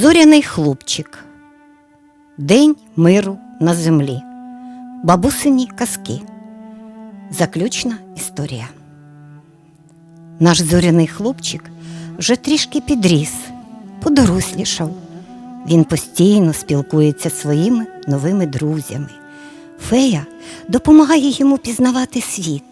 Зоряний хлопчик. День миру на землі. Бабусині казки. Заключна історія. Наш зоряний хлопчик вже трішки підріс, подорослішав. Він постійно спілкується зі своїми новими друзями. Фея допомагає йому пізнавати світ.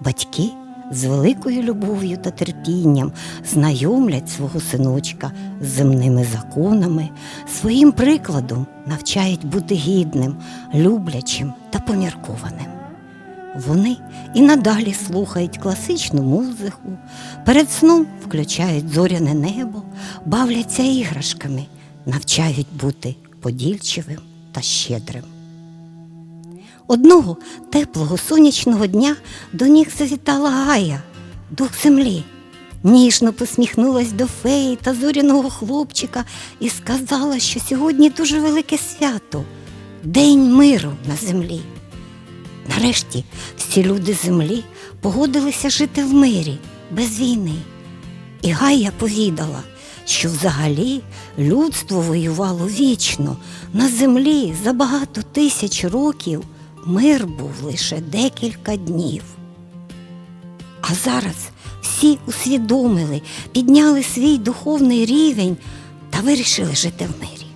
Батьки з великою любов'ю та терпінням знайомлять свого синочка з земними законами, своїм прикладом навчають бути гідним, люблячим та поміркованим. Вони і надалі слухають класичну музику, перед сном включають зоряне небо, бавляться іграшками, навчають бути подільчивим та щедрим. Одного теплого сонячного дня до них завітала Гая, дух землі. Ніжно посміхнулась до феї та зоряного хлопчика і сказала, що сьогодні дуже велике свято День миру на землі. Нарешті всі люди землі погодилися жити в мирі, без війни. І Гая повідала, що взагалі людство воювало вічно, на землі за багато тисяч років мир був лише декілька днів. А зараз всі усвідомили, підняли свій духовний рівень та вирішили жити в мирі.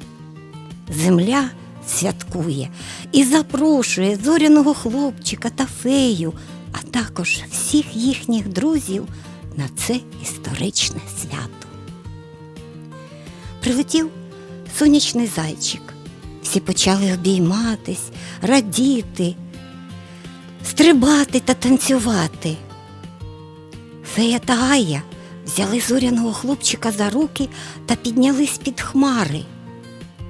Земля святкує і запрошує зоряного хлопчика та фею, а також всіх їхніх друзів на це історичне свято. Прилетів сонячний зайчик. Всі почали обійматись, радіти, стрибати та танцювати. Фея та Гая взяли зоряного хлопчика за руки та піднялись під хмари.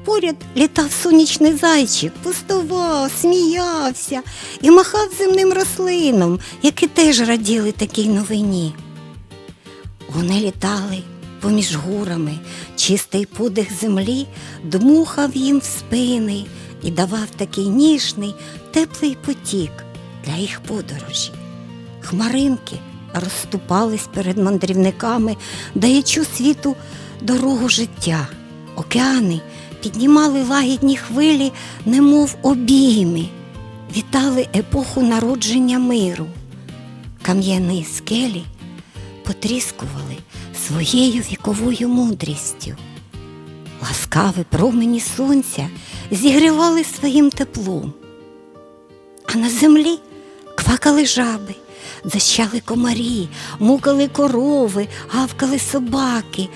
Поряд літав сонячний зайчик, пустував, сміявся і махав земним рослинам, які теж раділи такій новині. Вони літали поміж горами, чистий подих землі дмухав їм в спини і давав такий ніжний, теплий потік для їх подорожі. Хмаринки розступались перед мандрівниками, даючи світу дорогу життя. Океани піднімали лагідні хвилі, немов обійми, вітали епоху народження миру. Кам'яні скелі потріскували своєю віковою мудрістю. Ласкаві промені сонця зігрівали своїм теплом. А на землі квакали жаби, защали комарі, мукали корови, гавкали собаки,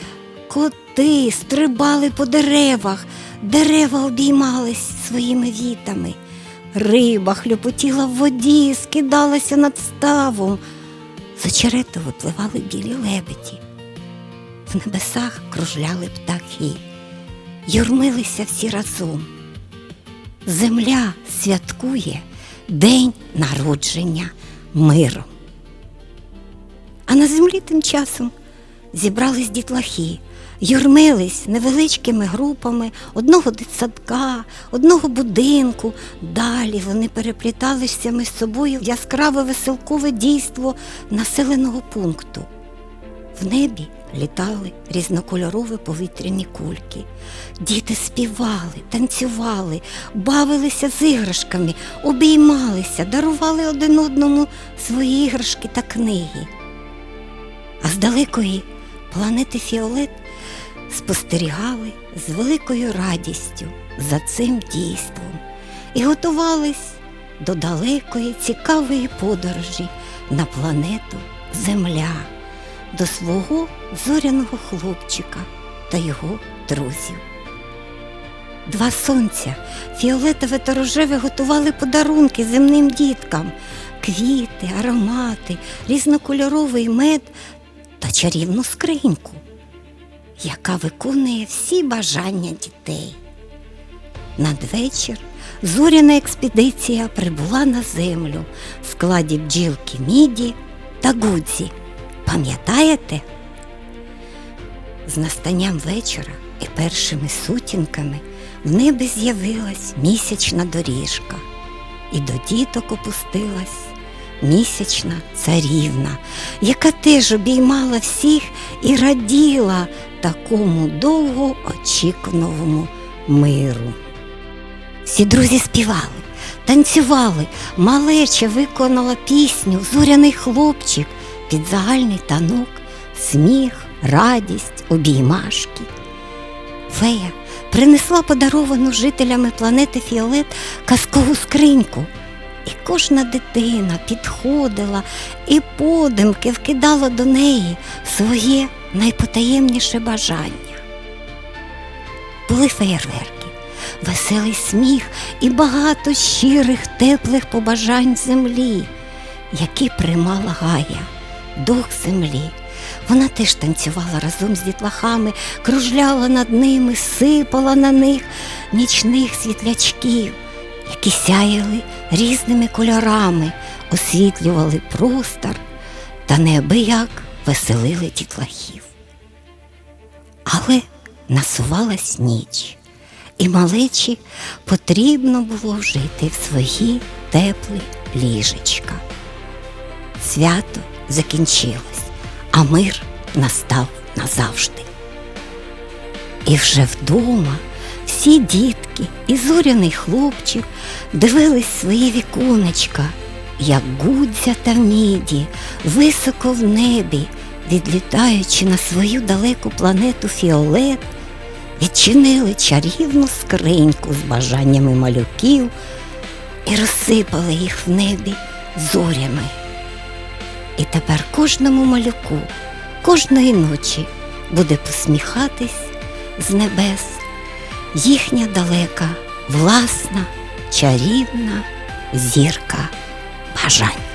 коти стрибали по деревах, дерева обіймались своїми вітами. Риба хлюпотіла в воді, скидалася над ставом. З очерету випливали білі лебеді. В небесах кружляли птахи, юрмилися всі разом. Земля святкує День народження миру. А на землі тим часом зібрались дітлахи, юрмились невеличкими групами одного дитсадка, одного будинку. Далі вони перепліталися між собою в яскраве веселкове дійство населеного пункту. В небі літали різнокольорові повітряні кульки. Діти співали, танцювали, бавилися з іграшками, обіймалися, дарували один одному свої іграшки та книги. А з далекої планети Фіолет спостерігали з великою радістю за цим дійством і готувались до далекої цікавої подорожі на планету Земля до свого зоряного хлопчика та його друзів. Два сонця, фіолетове та рожеве готували подарунки земним діткам, квіти, аромати, різнокольоровий мед та чарівну скриньку, яка виконує всі бажання дітей. Надвечір зоряна експедиція прибула на землю в складі бджілки Міді та Гудзі. Пам'ятаєте? З настанням вечора і першими сутінками в небі з'явилась місячна доріжка, і до діток опустилась місячна царівна, яка теж обіймала всіх і раділа такому довго очікуваному миру. Всі друзі співали, танцювали, малеча виконала пісню Зоряний хлопчик під загальний танок, сміх, радість, обіймашки. Фея принесла подаровану жителями планети Фіолет казкову скриньку. І кожна дитина підходила і подимки вкидала до неї своє найпотаємніше бажання. Були феєрверки, веселий сміх і багато щирих, теплих побажань землі, які приймала Гая, дух землі. Вона теж танцювала разом з дітлахами, кружляла над ними, сипала на них нічних світлячків, які сяяли різними кольорами, освітлювали простор та неабияк веселили дітлахів. Але насувалась ніч, і малечі потрібно було вже йти в свої теплі ліжечка. Свято закінчилось, а мир настав назавжди. І вже вдома всі дітки і зоряний хлопчик дивились свої віконечка, як гудзя та міді, високо в небі, відлітаючи на свою далеку планету Фіолет, відчинили чарівну скриньку з бажаннями малюків і розсипали їх в небі зорями. І тепер кожному малюку кожної ночі буде посміхатись з небес їхня далека, власна, чарівна зірка бажань.